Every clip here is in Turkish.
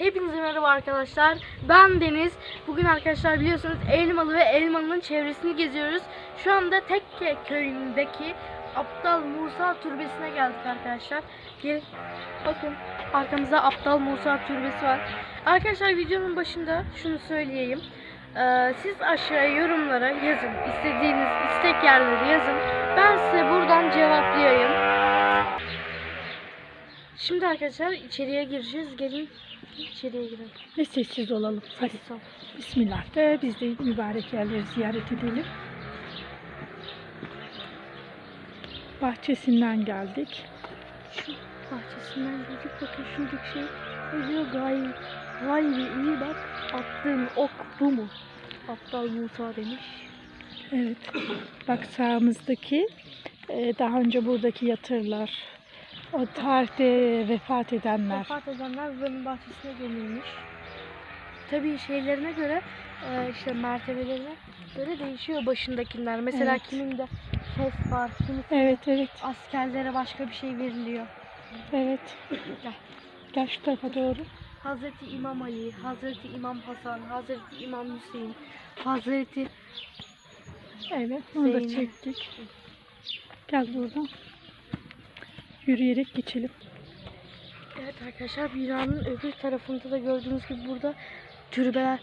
Hepinize merhaba arkadaşlar. Ben Deniz. Bugün arkadaşlar biliyorsunuz Elmalı ve Elmalı'nın çevresini geziyoruz. Şu anda Tekke köyündeki Aptal Musa Türbesi'ne geldik arkadaşlar. Gelin bakın arkamızda Aptal Musa Türbesi var. Arkadaşlar videonun başında şunu söyleyeyim. Ee, siz aşağıya yorumlara yazın. İstediğiniz istek yerleri yazın. Ben size buradan cevaplayayım. Şimdi arkadaşlar içeriye gireceğiz. Gelin içeriye girelim. Ve sessiz olalım. Hadi. Sessiz ol. Bismillah de biz de mübarek yerleri ziyaret edelim. Bahçesinden geldik. Şu bahçesinden geldik. Bakın şuradaki şey yazıyor gayri, gayri iyi bak. Attığın ok bu mu? Aptal Musa demiş. Evet. Bak sağımızdaki e, daha önce buradaki yatırlar. O tarihte vefat edenler. Vefat edenler buranın bahçesine gömülmüş. Tabii şeylerine göre e, işte mertebelerine göre değişiyor başındakiler. Mesela Evet. kiminde fes var, kimisi Evet evet askerlere başka bir şey veriliyor. evet. Gel. Gel şu tarafa doğru. Hazreti İmam Ali, Hazreti İmam Hasan, Hazreti İmam Hüseyin, Hazreti Evet onu da Zeynep. çektik. Gel buradan. Yürüyerek geçelim. Evet arkadaşlar binanın öbür tarafında da gördüğünüz gibi burada türbeler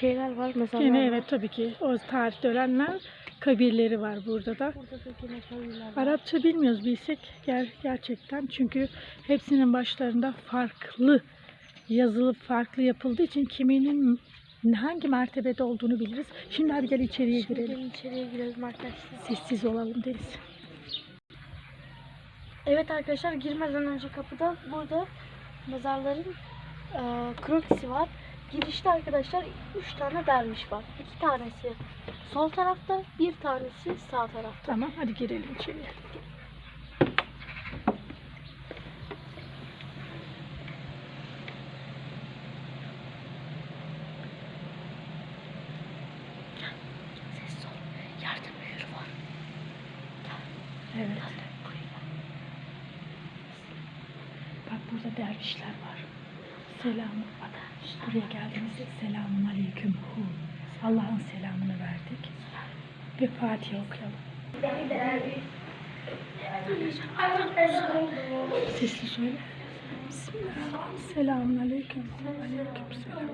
şeyler var mesela. Yine evet tabii ki o tarihte ölenler kabirleri var burada da. Burada da var. Arapça bilmiyoruz bilsek ger gerçekten çünkü hepsinin başlarında farklı yazılı farklı yapıldığı için kiminin hangi mertebede olduğunu biliriz. Şimdi hadi gel içeriye Şimdi girelim. gelin içeriye girelim arkadaşlar. Sessiz olalım deriz. Evet arkadaşlar girmeden önce kapıda burada mezarların e, krokisi var. Girişte arkadaşlar 3 tane derviş var. 2 tanesi sol tarafta, bir tanesi sağ tarafta. Tamam hadi girelim içeriye. Ses ol. Yardım mühürü var. Evet. Bak burada dervişler var. Selamun. Buraya geldiğimizde selamun aleyküm. Allah'ın selamını verdik. Ve Fatiha okuyalım. Sesli söyle. Bismillah. Selamun aleyküm. Aleyküm selam.